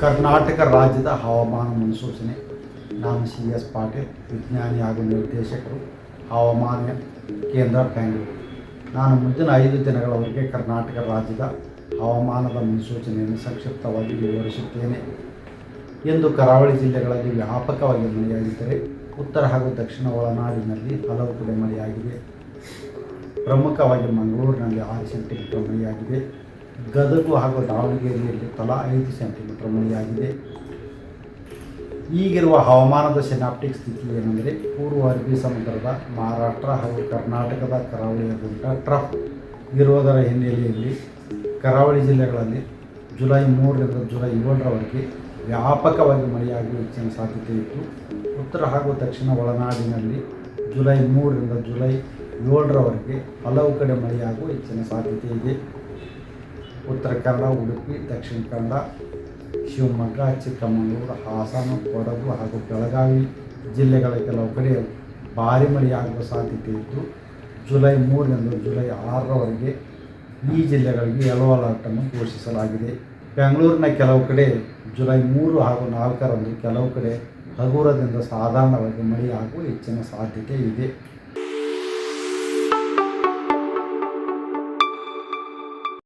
ಕರ್ನಾಟಕ ರಾಜ್ಯದ ಹವಾಮಾನ ಮುನ್ಸೂಚನೆ. ನಾನು ಸಿ ಎಸ್ ಪಾಟೀಲ್, ವಿಜ್ಞಾನಿ ಹಾಗೂ ನಿರ್ದೇಶಕರು. ಹವಾಮಾನ ಕೇಂದ್ರ ಬೆಂಗಳೂರು ನಾನು ಮುಂದಿನ ಐದು ದಿನಗಳವರೆಗೆ ಕರ್ನಾಟಕ ರಾಜ್ಯದ ಹವಾಮಾನದ ಮುನ್ಸೂಚನೆಯನ್ನು ಸಂಕ್ಷಿಪ್ತವಾಗಿ ವಿವರಿಸುತ್ತೇನೆ. ಎಂದು ಕರಾವಳಿ ಜಿಲ್ಲೆಗಳಲ್ಲಿ ವ್ಯಾಪಕವಾಗಿ ಮಳೆಯಾಗಿದ್ದರೆ ಉತ್ತರ ಹಾಗೂ ದಕ್ಷಿಣ ಒಳನಾಡಿನಲ್ಲಿ ಹಲವು ಕಡೆ ಮಳೆಯಾಗಿದೆ. ಪ್ರಮುಖವಾಗಿ ಮಂಗಳೂರಿನಲ್ಲಿ ಆರು ಸೆಂಟಿಮೀಟರ್ ಮಳೆಯಾಗಿದೆ. ಗದಗು ಹಾಗೂ ದಾವಣಗೆರೆಯಲ್ಲಿ ತಲಾ ಐದು ಸೆಂಟಿಮೀಟರ್ ಮಳೆಯಾಗಿದೆ. ಈಗಿರುವ ಹವಾಮಾನದ ಸೆನಾಪ್ಟಿಕ್ ಸ್ಥಿತಿ ಏನೆಂದರೆ ಪೂರ್ವ ಅರಬ್ಬಿ ಸಮುದ್ರದ ಮಹಾರಾಷ್ಟ್ರ ಹಾಗೂ ಕರ್ನಾಟಕದ ಕರಾವಳಿಯಾದಂಥ ಟ್ರಫ್ ಇರುವುದರ ಹಿನ್ನೆಲೆಯಲ್ಲಿ ಕರಾವಳಿ ಜಿಲ್ಲೆಗಳಲ್ಲಿ ಜುಲೈ ಮೂರರಿಂದ ಜುಲೈ ಏಳರವರೆಗೆ ವ್ಯಾಪಕವಾಗಿ ಮಳೆಯಾಗುವ ಹೆಚ್ಚಿನ ಸಾಧ್ಯತೆ ಇತ್ತು. ಉತ್ತರ ಹಾಗೂ ದಕ್ಷಿಣ ಒಳನಾಡಿನಲ್ಲಿ ಜುಲೈ ಮೂರರಿಂದ ಜುಲೈ ಏಳರವರೆಗೆ ಹಲವು ಕಡೆ ಮಳೆಯಾಗುವ ಹೆಚ್ಚಿನ ಸಾಧ್ಯತೆ ಇದೆ. ಉತ್ತರ ಕನ್ನಡ, ಉಡುಪಿ, ದಕ್ಷಿಣ ಕನ್ನಡ, ಶಿವಮೊಗ್ಗ, ಚಿಕ್ಕಮಗಳೂರು, ಹಾಸನ, ಕೊಡಗು ಹಾಗೂ ಬೆಳಗಾವಿ ಜಿಲ್ಲೆಗಳ ಕೆಲವು ಕಡೆ ಭಾರಿ ಮಳೆಯಾಗುವ ಸಾಧ್ಯತೆ ಇದ್ದು, ಜುಲೈ ಮೂರರಿಂದ ಜುಲೈ ಆರರವರೆಗೆ ಈ ಜಿಲ್ಲೆಗಳಿಗೆ ಯೆಲ್ಲೋ ಅಲರ್ಟನ್ನು ಘೋಷಿಸಲಾಗಿದೆ. ಬೆಂಗಳೂರಿನ ಕೆಲವು ಕಡೆ ಜುಲೈ ಮೂರು ಹಾಗೂ ನಾಲ್ಕರಂದು ಕೆಲವು ಕಡೆ ಹಗುರದಿಂದ ಸಾಧಾರಣವಾಗಿ ಮಳೆಯಾಗುವ ಹೆಚ್ಚಿನ ಸಾಧ್ಯತೆ ಇದೆ.